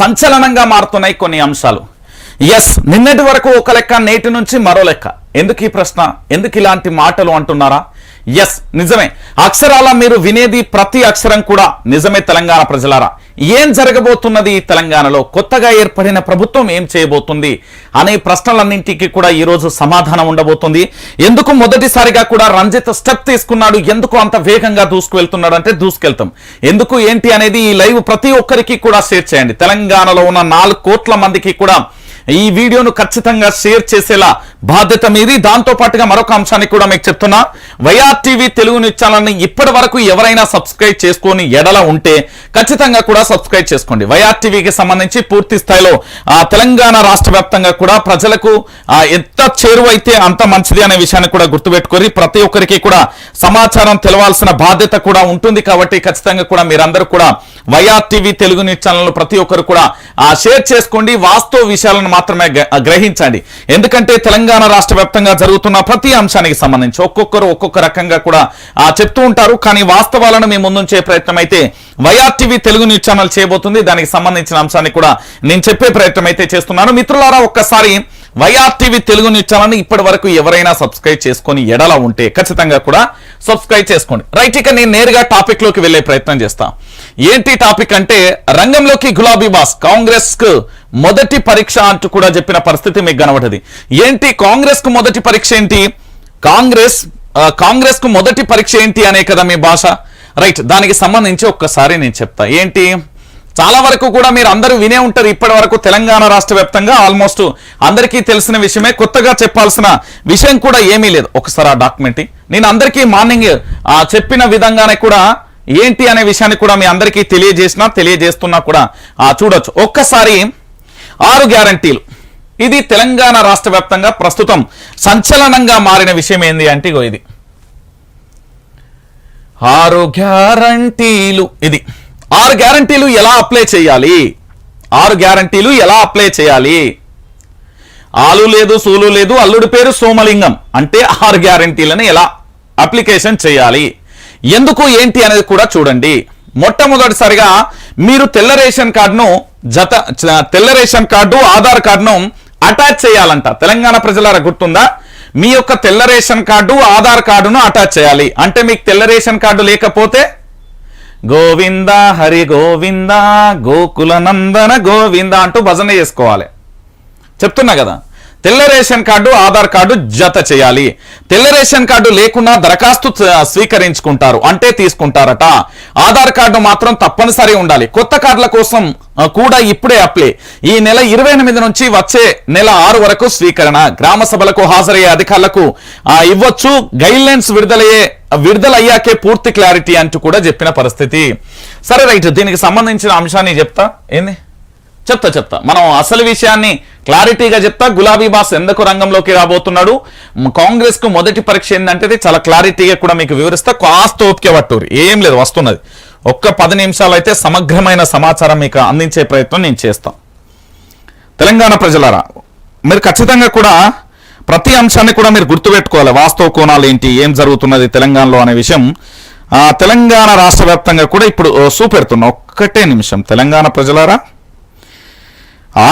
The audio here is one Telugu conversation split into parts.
సంచలనంగా మారుతున్నాయి కొన్ని అంశాలు. ఎస్ నిన్నటి వరకు ఒక లెక్క నేటి నుంచి మరో లెక్క. ఎందుకు ఈ ప్రశ్న? ఎందుకు ఇలాంటి మాటలు అంటున్నారా? ఎస్ నిజమే. అక్షరాల మీరు వినేది ప్రతి అక్షరం కూడా నిజమే తెలంగాణ ప్రజలారా. ఏం జరగబోతున్నది తెలంగాణలో? కొత్తగా ఏర్పడిన ప్రభుత్వం ఏం చేయబోతుంది? అనే ప్రశ్నలన్నింటికి కూడా ఈరోజు సమాధానం ఉండబోతుంది. ఎందుకు మొదటిసారిగా కూడా రంజిత్ స్టెప్ తీసుకున్నాడు? ఎందుకు అంత వేగంగా దూసుకువెళ్తున్నాడు అంటే దూసుకెళ్తాం. ఎందుకు ఏంటి అనేది ఈ లైవ్ ప్రతి ఒక్కరికి కూడా షేర్ చేయండి. తెలంగాణలో ఉన్న నాలుగు కోట్ల మందికి కూడా ఈ వీడియోను ఖచ్చితంగా షేర్ చేసేలా బాధ్యత మీది. దాంతో పాటుగా మరొక అంశాన్ని కూడా మీకు చెప్తున్నా. వైఆర్ టీవీ తెలుగు న్యూస్ ఛానల్ని ఇప్పటి వరకు ఎవరైనా సబ్స్క్రైబ్ చేసుకొని ఎడల ఉంటే ఖచ్చితంగా కూడా సబ్స్క్రైబ్ చేసుకోండి. వైఆర్ టీవీకి సంబంధించి పూర్తి స్థాయిలో తెలంగాణ రాష్ట్ర వ్యాప్తంగా కూడా ప్రజలకు ఎంత చేరువైతే అంత మంచిది అనే విషయాన్ని కూడా గుర్తుపెట్టుకొని ప్రతి ఒక్కరికి కూడా సమాచారం తెలవాల్సిన బాధ్యత కూడా ఉంటుంది కాబట్టి ఖచ్చితంగా కూడా మీరందరూ కూడా YR TV Telugu news channel ప్రతి ఒక్కరు కూడా షేర్ చేసుకోండి. వాస్తవ విషయాలను మాత్రమే గ- గ్రహించండి. ఎందుకంటే తెలంగాణ రాష్ట్ర వ్యాప్తంగా జరుగుతున్న ప్రతి అంశానికి సంబంధించి ఒక్కొక్కరు ఒక్కొక్క రకంగా కూడా ఆ చెప్తూ ఉంటారు. కానీ వాస్తవాలను మేము ముందుంచే ప్రయత్నం అయితే YR TV Telugu news channel చేయబోతుంది. దానికి సంబంధించిన అంశాన్ని కూడా నేను చెప్పే ప్రయత్నం అయితే చేస్తున్నాను. మిత్రులారా ఒక్కసారి YR TV Telugu news channel ఇప్పటి వరకు ఎవరైనా సబ్స్క్రైబ్ చేసుకొని ఎడల ఉంటే ఖచ్చితంగా కూడా సబ్స్క్రైబ్ చేసుకోండి. రైట్ ఇక నేను నేరుగా టాపిక్లోకి వెళ్ళే ప్రయత్నం చేస్తా. ఏంటి టాపిక్ అంటే రంగంలోకి గులాబీ బాస్ కాంగ్రెస్కు మొదటి పరీక్ష అంటూ కూడా చెప్పిన పరిస్థితి మీకు కనబడది. ఏంటి కాంగ్రెస్కు మొదటి పరీక్ష ఏంటి? కాంగ్రెస్ కాంగ్రెస్కు మొదటి పరీక్ష ఏంటి అనే కదా మీ భాష? రైట్ దానికి సంబంధించి ఒక్కసారి నేను చెప్తా. ఏంటి? చాలా వరకు కూడా మీరు అందరూ వినే ఉంటారు ఇప్పటి వరకు తెలంగాణ రాష్ట్ర వ్యాప్తంగా ఆల్మోస్ట్ అందరికీ తెలిసిన విషయమే. కొత్తగా చెప్పాల్సిన విషయం కూడా ఏమీ లేదు. ఒకసారి ఆ డాక్యుమెంట్ నేను అందరికీ మార్నింగ్ చెప్పిన విధంగానే కూడా ఏంటి అనే విషయాన్ని కూడా మీ అందరికీ తెలియజేసినా తెలియజేస్తున్నా కూడా చూడొచ్చు. ఒక్కసారి ఆరు గ్యారంటీలు. ఇది తెలంగాణ రాష్ట్ర వ్యాప్తంగా ప్రస్తుతం సంచలనంగా మారిన విషయం ఏంది అంటే ఇగో ఇది. ఆరు గ్యారంటీలు ఇది. ఆరు గ్యారంటీలు ఎలా అప్లై చేయాలి? ఆరు గ్యారంటీలు ఎలా అప్లై చేయాలి? ఆలు లేదు సూలు లేదు అల్లుడి పేరు సోమలింగం అంటే ఆరు గ్యారంటీలను ఎలా అప్లికేషన్ చేయాలి? ఎందుకు ఏంటి అనేది కూడా చూడండి. మొట్టమొదటిసారిగా మీరు తెల్ల రేషన్ కార్డును జత తెల్ల రేషన్ కార్డు ఆధార్ కార్డును అటాచ్ చేయాలంట. తెలంగాణ ప్రజలారా గుర్తుందా? మీ యొక్క తెల్ల రేషన్ కార్డు ఆధార్ కార్డును అటాచ్ చేయాలి. అంటే మీకు తెల్ల రేషన్ కార్డు లేకపోతే గోవింద హరి గోవింద గోకుల నందన గోవింద అంటూ భజన చేసుకోవాలి. చెప్తున్నా కదా? తెల్ల రేషన్ కార్డు ఆధార్ కార్డు జత చేయాలి. తెల్ల రేషన్ కార్డు లేకుండా దరఖాస్తు స్వీకరించుకుంటారు. అంటే తీసుకుంటారట. ఆధార్ కార్డు మాత్రం తప్పనిసరి ఉండాలి. కొత్త కార్డుల కోసం కూడా ఇప్పుడే అప్లై. ఈ నెల ఇరవై ఎనిమిది నుంచి వచ్చే నెల ఆరు వరకు స్వీకరణ. గ్రామ సభలకు హాజరయ్యే అధికారులకు ఇవ్వచ్చు. గైడ్ లైన్స్ విడుదలయ్యే విడుదలయ్యాకే పూర్తి క్లారిటీ అంటూ కూడా చెప్పిన పరిస్థితి. సరే రైట్. దీనికి సంబంధించిన అంశాన్ని చెప్తా. ఏంది? చెప్తా చెప్తా. మనం అసలు విషయాన్ని క్లారిటీగా చెప్తా. గులాబీ బాస్ ఎందుకు రంగంలోకి రాబోతున్నాడు? కాంగ్రెస్కు మొదటి పరీక్ష ఏంటంటే చాలా క్లారిటీగా కూడా మీకు వివరిస్తా. కాస్త ఓపిక పట్టూరు. ఏం లేదు వస్తున్నది. ఒక్క పది నిమిషాలు అయితే సమగ్రమైన సమాచారం మీకు అందించే ప్రయత్నం నేను చేస్తాం. తెలంగాణ ప్రజలారా మీరు ఖచ్చితంగా కూడా ప్రతి అంశాన్ని కూడా మీరు గుర్తుపెట్టుకోవాలి. వాస్తవ కోణాలు ఏంటి? ఏం జరుగుతున్నది తెలంగాణలో అనే విషయం. తెలంగాణ రాష్ట్ర వ్యాప్తంగా కూడా ఇప్పుడు చూపెడుతున్నా. ఒక్కటే నిమిషం. తెలంగాణ ప్రజలారా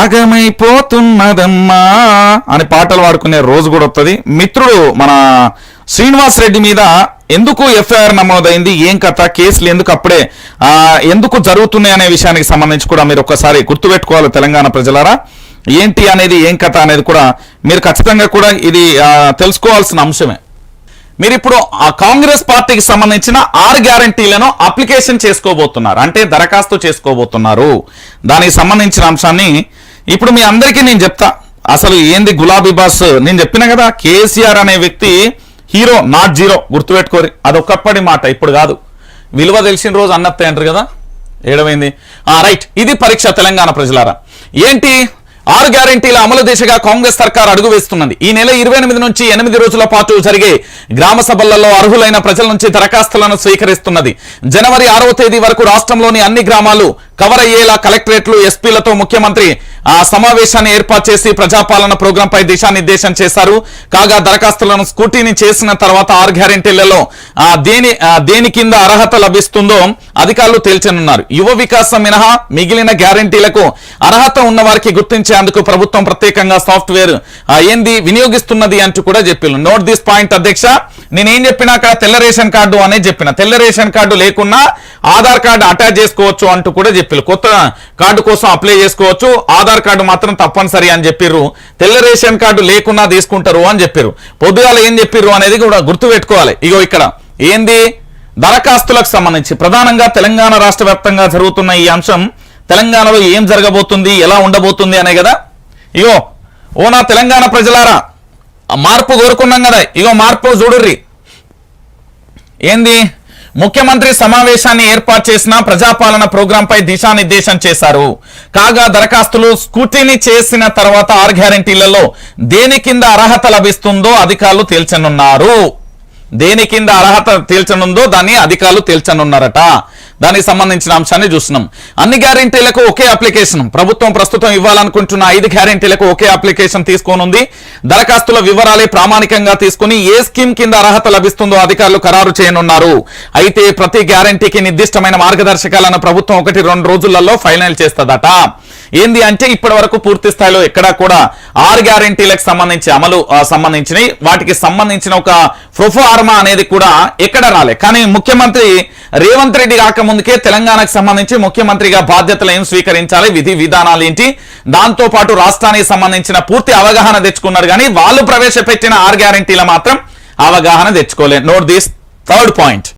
ఆగమైపోతున్నదమ్మా అని పాటలు పాడుకునే రోజు కూడా వస్తుంది మిత్రుడు మన శ్రీనివాస్ రెడ్డి మీద ఎందుకు ఎఫ్ఐఆర్ నమోదైంది? ఏం కథ? కేసులు ఎందుకు అప్పుడే ఎందుకు జరుగుతున్నాయి అనే విషయానికి సంబంధించి కూడా మీరు ఒక్కసారి గుర్తుపెట్టుకోవాలి తెలంగాణ ప్రజలారా. ఏంటి అనేది ఏం కథ అనేది కూడా మీరు ఖచ్చితంగా కూడా ఇది తెలుసుకోవాల్సిన అంశమే. మీరు ఇప్పుడు ఆ కాంగ్రెస్ పార్టీకి సంబంధించిన ఆరు గ్యారంటీలను అప్లికేషన్ చేసుకోబోతున్నారు. అంటే దరఖాస్తు చేసుకోబోతున్నారు. దానికి సంబంధించిన అంశాన్ని ఇప్పుడు మీ అందరికీ నేను చెప్తా. అసలు ఏంది గులాబీ బాస్? నేను చెప్పిన కదా కేసీఆర్ అనే వ్యక్తి హీరో నాట్ జీరో గుర్తుపెట్టుకోరి. అది ఒకప్పటి మాట ఇప్పుడు కాదు. విలువ తెలిసిన రోజు అన్నత్తే అంటారు కదా? ఏడమైంది ఆ రైట్. ఇది పరీక్ష తెలంగాణ ప్రజలారా. ఏంటి? ఆరు గ్యారంటీల అమలు దిశగా కాంగ్రెస్ సర్కార్ అడుగు వేస్తున్నది. ఈ నెల ఇరవై ఎనిమిది నుంచి ఎనిమిది రోజుల పాటు జరిగే గ్రామ సభలలో అర్హులైన ప్రజల నుంచి దరఖాస్తులను స్వీకరిస్తున్నది. జనవరి ఆరవ తేదీ వరకు రాష్ట్రంలోని అన్ని గ్రామాలు కవర్ అయ్యేలా కలెక్టరేట్లు ఎస్పీలతో ముఖ్యమంత్రి ఆ సమావేశాన్ని ఏర్పాటు చేసి ప్రజాపాలన ప్రోగ్రాం పై దిశానిర్దేశం చేశారు. కాగా దరఖాస్తులను స్కూటీని చేసిన తర్వాత ఆరు గ్యారెంటీలలో దేని దేని కింద అర్హత లభిస్తుందో అధికారులు తేల్చనున్నారు. యువ వికాసం మినహా మిగిలిన గ్యారెంటీలకు అర్హత ఉన్న వారికి గుర్తించేందుకు ప్రభుత్వం ప్రత్యేకంగా సాఫ్ట్వేర్ ఏంది వినియోగిస్తున్నది అంటూ కూడా చెప్పారు నోట్ దిస్ పాయింట్ అధ్యక్ష నేనేం చెప్పినా అక్కడ తెల్ల రేషన్ కార్డు అనే చెప్పిన. తెల్ల రేషన్ కార్డు లేకున్నా ఆధార్ కార్డు అటాచ్ చేసుకోవచ్చు అంటూ కూడా చెప్పారు కొత్త కార్డు కోసం అప్లై చేసుకోవచ్చు. ఆధార్ ఆధార్ కార్డు మాత్రం తప్పనిసరి అని చెప్పిర్రు. తెల్ల రేషన్ కార్డు లేకుండా తీసుకుంటారు అని చెప్పారు పొద్దుగాల ఏం చెప్పిర్రు అనేది కూడా గుర్తు పెట్టుకోవాలి. ఇగో ఇక్కడ ఏంది? దరఖాస్తులకు సంబంధించి ప్రధానంగా తెలంగాణ రాష్ట్ర జరుగుతున్న ఈ అంశం తెలంగాణలో ఏం జరగబోతుంది ఎలా ఉండబోతుంది అనే కదా? ఇగో ఓ నా తెలంగాణ ప్రజలారా మార్పు కోరుకున్నాం కదా ఇగో మార్పు చూడుర్రి. ఏంది? ముఖ్యమంత్రి సమావేశాన్ని ఏర్పాటు చేసిన ప్రజాపాలన ప్రోగ్రాం పై దిశానిర్దేశం చేశారు. కాగా దరఖాస్తులు స్కూటీని చేసిన తర్వాత ఆర్ గ్యారంటీలలో దేని కింద అర్హత లభిస్తుందో అధికారులు తేల్చనున్నారు. దేని కింద అర్హత తేల్చనుందో దాన్ని అధికారులు తేల్చనున్నారట. దానికి సంబంధించిన అంశాన్ని చూస్తున్నాం. అన్ని గ్యారెంటీలకు ఒకే అప్లికేషన్. ప్రభుత్వం ప్రస్తుతం ఇవ్వాలనుకుంటున్న ఐదు గ్యారెంటీలకు ఒకే అప్లికేషన్ తీసుకోనుంది. దరఖాస్తుల వివరాలే ప్రామాణికంగా తీసుకుని ఏ స్కీమ్ కింద అర్హత లభిస్తుందో అధికారులు ఖరారు చేయనున్నారు. అయితే ప్రతి గ్యారంటీకి నిర్దిష్టమైన మార్గదర్శకాలను ప్రభుత్వం ఒకటి రెండు రోజులలో ఫైనల్ చేస్తదట. ఏంది అంటే ఇప్పటి వరకు పూర్తి స్థాయిలో ఎక్కడా కూడా ఆరు గ్యారెంటీలకు సంబంధించి అమలు సంబంధించినవి వాటికి సంబంధించిన ఒక ప్రొఫార్మా అనేది కూడా ఎక్కడ రాలే. కానీ ముఖ్యమంత్రి రేవంత్ రెడ్డి ముందుకే తెలంగాణకు సంబంధించి ముఖ్యమంత్రిగా బాధ్యతలు ఏం స్వీకరించాలి విధి విధానాలు ఏంటి? దాంతో పాటు రాష్ట్రానికి సంబంధించిన పూర్తి అవగాహన తెచ్చుకున్నారు కానీ వాళ్ళు ప్రవేశపెట్టిన ఆర్ గ్యారంటీల మాత్రం అవగాహన తెచ్చుకోలేదు నోట్ దిస్ థర్డ్ పాయింట్